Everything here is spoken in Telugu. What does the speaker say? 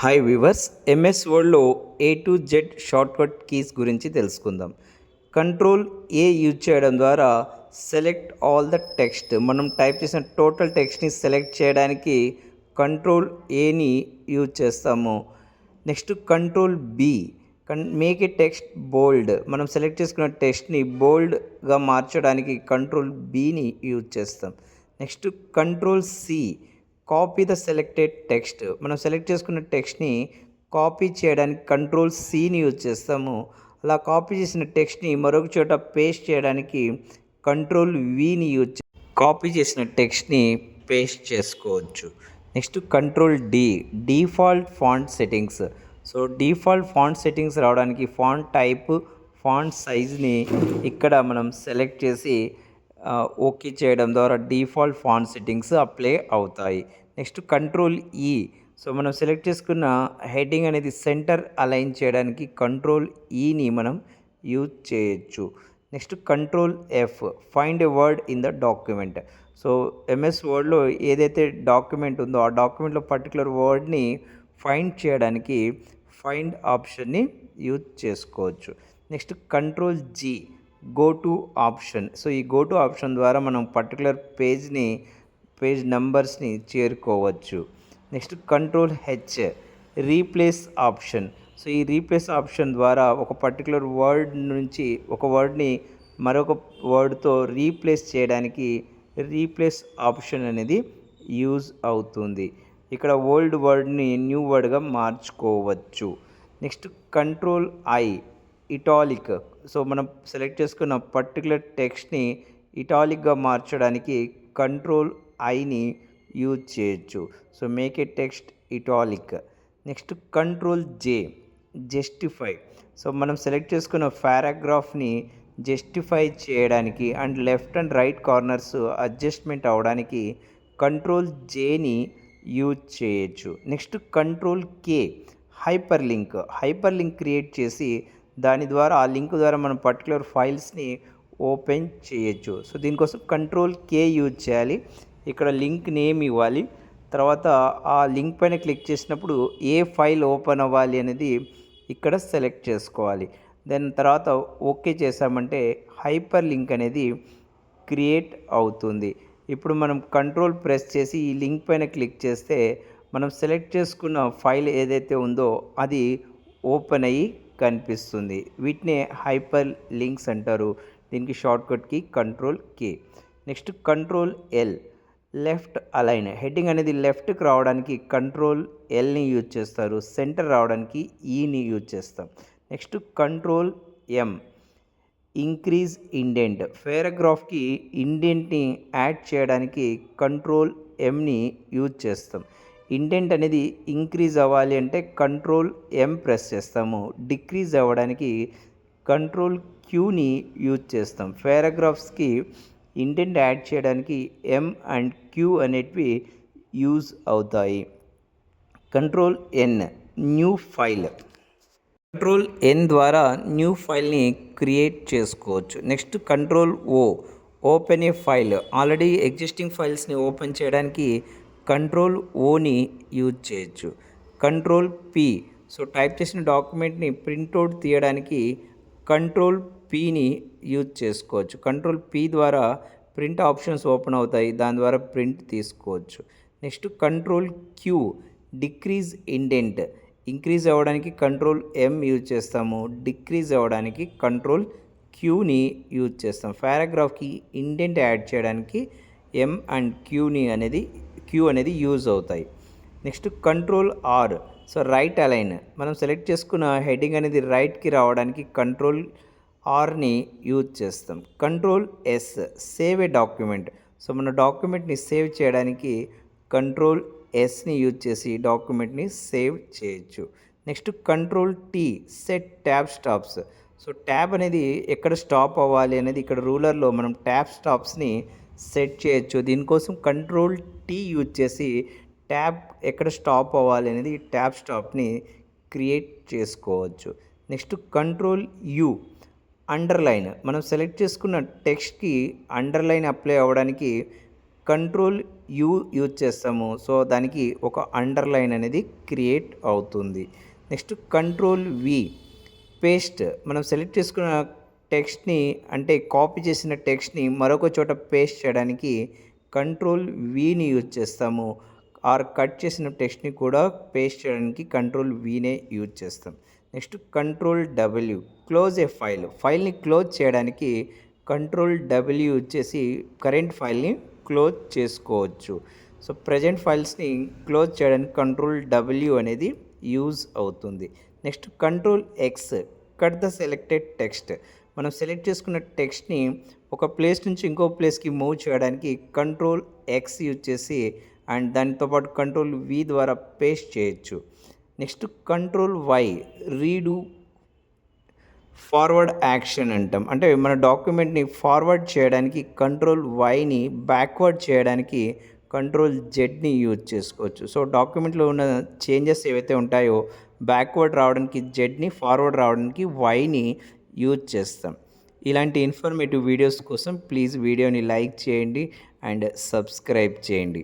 Hi viewers MS వర్డ్లో A to Z shortcut keys గురించి తెలుసుకుందాం. కంట్రోల్ ఏ యూజ్ చేయడం ద్వారా సెలెక్ట్ ఆల్ ద టెక్స్ట్ మనం టైప్ చేసిన టోటల్ టెక్స్ట్ని సెలెక్ట్ చేయడానికి కంట్రోల్ ఏని యూజ్ చేస్తాము. Next control B can make a text bold మనం సెలెక్ట్ చేసుకున్న టెక్స్ట్ని బోల్డ్గా మార్చడానికి కంట్రోల్ బీని యూజ్ చేస్తాం. Next control C copy the selected text. మనం సెలెక్ట్ చేసుకున్న టెక్స్ట్ని కాపీ చేయడానికి కంట్రోల్ సీని యూజ్ చేస్తాము. అలా కాపీ చేసిన టెక్స్ట్ని మరొక చోట పేస్ట్ చేయడానికి కంట్రోల్ వీని యూజ్ చే- కాపీ చేసిన టెక్స్ట్ని పేస్ట్ చేసుకోవచ్చు. Next control D default font settings so default font settings రావడానికి ఫాంట్ టైప్ ఫాంట్ సైజ్ని ఇక్కడ మనం సెలెక్ట్ చేసి ఓకే చేయడం ద్వారా డిఫాల్ట్ ఫాంట్ సెట్టింగ్స్ అప్లై అవుతాయి. నెక్స్ట్ కంట్రోల్ ఈ సో మనం సెలెక్ట్ చేసుకున్న హెడ్డింగ్ అనేది సెంటర్ అలైన్ చేయడానికి కంట్రోల్ e ఈని మనం యూజ్ చేయొచ్చు. Next control F find a word in the document. So MS వర్డ్లో ఏదైతే డాక్యుమెంట్ ఉందో ఆ డాక్యుమెంట్లో పర్టికులర్ వర్డ్ని ఫైండ్ చేయడానికి ఫైండ్ ఆప్షన్ని యూజ్ చేసుకోవచ్చు. Next control G go to option. So ఈ గో టు ఆప్షన్ ద్వారా మనం పర్టికులర్ పేజ్ని పేజ్ నెంబర్స్ని చేరుకోవచ్చు. Next control H replace option. So ఈ రీప్లేస్ ఆప్షన్ ద్వారా ఒక పర్టికులర్ వర్డ్ నుంచి ఒక వర్డ్ని మరొక వర్డ్తో రీప్లేస్ చేయడానికి రీప్లేస్ ఆప్షన్ అనేది యూజ్ అవుతుంది. ఇక్కడ ఓల్డ్ వర్డ్ని న్యూ వర్డ్గా మార్చుకోవచ్చు. Next control I italic. So మనం సెలెక్ట్ చేసుకున్న పర్టికులర్ టెక్స్ట్ని ఇటాలిక్గా మార్చడానికి కంట్రోల్ ఐని యూజ్ చేయొచ్చు. So make a text italic next control J justify so మనం సెలెక్ట్ చేసుకున్న పారాగ్రాఫ్ని జస్టిఫై చేయడానికి and left and right corners adjustment అవడానికి కంట్రోల్ జేని యూజ్ చేయొచ్చు. Next control K hyperlink hyperlink create చేసి దాని ద్వారా ఆ లింక్ ద్వారా మనం పర్టికులర్ ఫైల్స్ని ఓపెన్ చేయొచ్చు. సో దీనికోసం కంట్రోల్ కే యూజ్ చేయాలి. ఇక్కడ లింక్ నేమ్ ఇవ్వాలి. తర్వాత ఆ లింక్ పైన క్లిక్ చేసినప్పుడు ఏ ఫైల్ ఓపెన్ అవ్వాలి అనేది ఇక్కడ సెలెక్ట్ చేసుకోవాలి. దెన్ తర్వాత ఓకే చేసామంటే హైపర్ లింక్ అనేది క్రియేట్ అవుతుంది. ఇప్పుడు మనం కంట్రోల్ ప్రెస్ చేసి ఈ లింక్ పైన క్లిక్ చేస్తే మనం సెలెక్ట్ చేసుకున్న ఫైల్ ఏదైతే ఉందో అది ఓపెన్ అయ్యి కనిపిస్తుంది. వీటినే హైపర్ లింక్స్ అంటారు. దీనికి షార్ట్కట్కి control K. Next control L. Left align. Heading అనేది లెఫ్ట్కి రావడానికి కంట్రోల్ ఎల్ని యూజ్ చేస్తారు. సెంటర్ రావడానికి ఈని యూజ్ చేస్తాం. Next control M. Increase indent. పేరాగ్రాఫ్కి ఇండెంట్ని యాడ్ చేయడానికి కంట్రోల్ ఎంని యూజ్ చేస్తాం. ఇండెంట్ అనేది ఇంక్రీజ్ అవ్వాలి అంటే కంట్రోల్ ఎం ప్రెస్ చేస్తాము. డిక్రీజ్ అవ్వడానికి కంట్రోల్ క్యూని యూజ్ చేస్తాం. పేరాగ్రాఫ్స్కి ఇండెంట్ యాడ్ చేయడానికి ఎం అండ్ క్యూ అనేటివి యూజ్ అవుతాయి. Control N new file. Control N ద్వారా న్యూ ఫైల్ని క్రియేట్ చేసుకోవచ్చు. Next control O open a file. Already existing ఫైల్స్ని open చేయడానికి కంట్రోల్ ఓని యూజ్ చేయొచ్చు. కంట్రోల్ పి సో టైప్ చేసిన డాక్యుమెంట్ని ప్రింట్అవుట్ తీయడానికి కంట్రోల్ పీని యూజ్ చేసుకోవచ్చు. కంట్రోల్ పి ద్వారా ప్రింట్ ఆప్షన్స్ ఓపెన్ అవుతాయి. దాని ద్వారా ప్రింట్ తీసుకోవచ్చు. Next control Q decrease indent. Increase అవ్వడానికి కంట్రోల్ ఎం యూజ్ చేస్తాము. డిక్రీజ్ అవ్వడానికి కంట్రోల్ క్యూని యూజ్ చేస్తాం. పారాగ్రాఫ్కి ఇండెంట్ యాడ్ చేయడానికి ఎం అండ్ క్యూని అనేది క్యూ అనేది యూజ్ అవుతాయి. Next control R. So right align. మనం సెలెక్ట్ చేసుకున్న హెడ్డింగ్ అనేది రైట్కి రావడానికి కంట్రోల్ ఆర్ని యూజ్ చేస్తాం. Control S save a document. So మన డాక్యుమెంట్ని సేవ్ చేయడానికి కంట్రోల్ ఎస్ని యూజ్ చేసి డాక్యుమెంట్ని సేవ్ చేయొచ్చు. Next control T set tab stops. So tab అనేది ఎక్కడ స్టాప్ అవ్వాలి అనేది ఇక్కడ రూలర్లో మనం ట్యాబ్ స్టాప్స్ని సెట్ చేయొచ్చు. దీనికోసం కంట్రోల్ టీ యూజ్ చేసి ట్యాబ్ ఎక్కడ స్టాప్ అవ్వాలి అనేది ట్యాబ్ స్టాప్ని క్రియేట్ చేసుకోవచ్చు. Next control U. అండర్లైన్ మనం సెలెక్ట్ చేసుకున్న టెక్స్ట్కి అండర్లైన్ అప్లై అవ్వడానికి కంట్రోల్ యూ యూజ్ చేస్తాము. సో దానికి ఒక అండర్లైన్ అనేది క్రియేట్ అవుతుంది. నెక్స్ట్ కంట్రోల్ వి పేస్ట్ మనం సెలెక్ట్ చేసుకున్న టెక్స్ట్ని అంటే కాపీ చేసిన టెక్స్ట్ని మరొక చోట పేస్ట్ చేయడానికి కంట్రోల్ వీని యూజ్ చేస్తాము. ఆర్ కట్ చేసిన టెక్స్ట్ని కూడా పేస్ట్ చేయడానికి కంట్రోల్ వీనే యూజ్ చేస్తాం. Next control W. Close a file. ఫైల్ని క్లోజ్ చేయడానికి కంట్రోల్ డబ్ల్యూ వచ్చేసి కరెంట్ ఫైల్ని క్లోజ్ చేసుకోవచ్చు. సో ప్రజెంట్ ఫైల్స్ని క్లోజ్ చేయడానికి కంట్రోల్ డబ్ల్యూ అనేది యూజ్ అవుతుంది. Next control X. Cut the selected text. మనం సెలెక్ట్ చేసుకున్న టెక్స్ట్ని ఒక ప్లేస్ నుంచి ఇంకో ప్లేస్కి మూవ్ చేయడానికి కంట్రోల్ ఎక్స్ యూజ్ చేసి అండ్ దానితో పాటు కంట్రోల్ వి ద్వారా పేస్ట్ చేయొచ్చు. Next control Y redo forward action అంటాం. అంటే మన డాక్యుమెంట్ని ఫార్వర్డ్ చేయడానికి కంట్రోల్ వైని బ్యాక్వర్డ్ చేయడానికి కంట్రోల్ జెడ్ని యూజ్ చేసుకోవచ్చు. సో డాక్యుమెంట్లో ఉన్న చేంజెస్ ఏవైతే ఉంటాయో బ్యాక్వర్డ్ రావడానికి జెడ్ని ఫార్వర్డ్ రావడానికి వైని యూజ్ చేస్తాం. ఇలాంటి ఇన్ఫర్మేటివ్ వీడియోస్ కోసం ప్లీజ్ వీడియోని లైక్ చేయండి అండ్ సబ్స్క్రైబ్ చేయండి.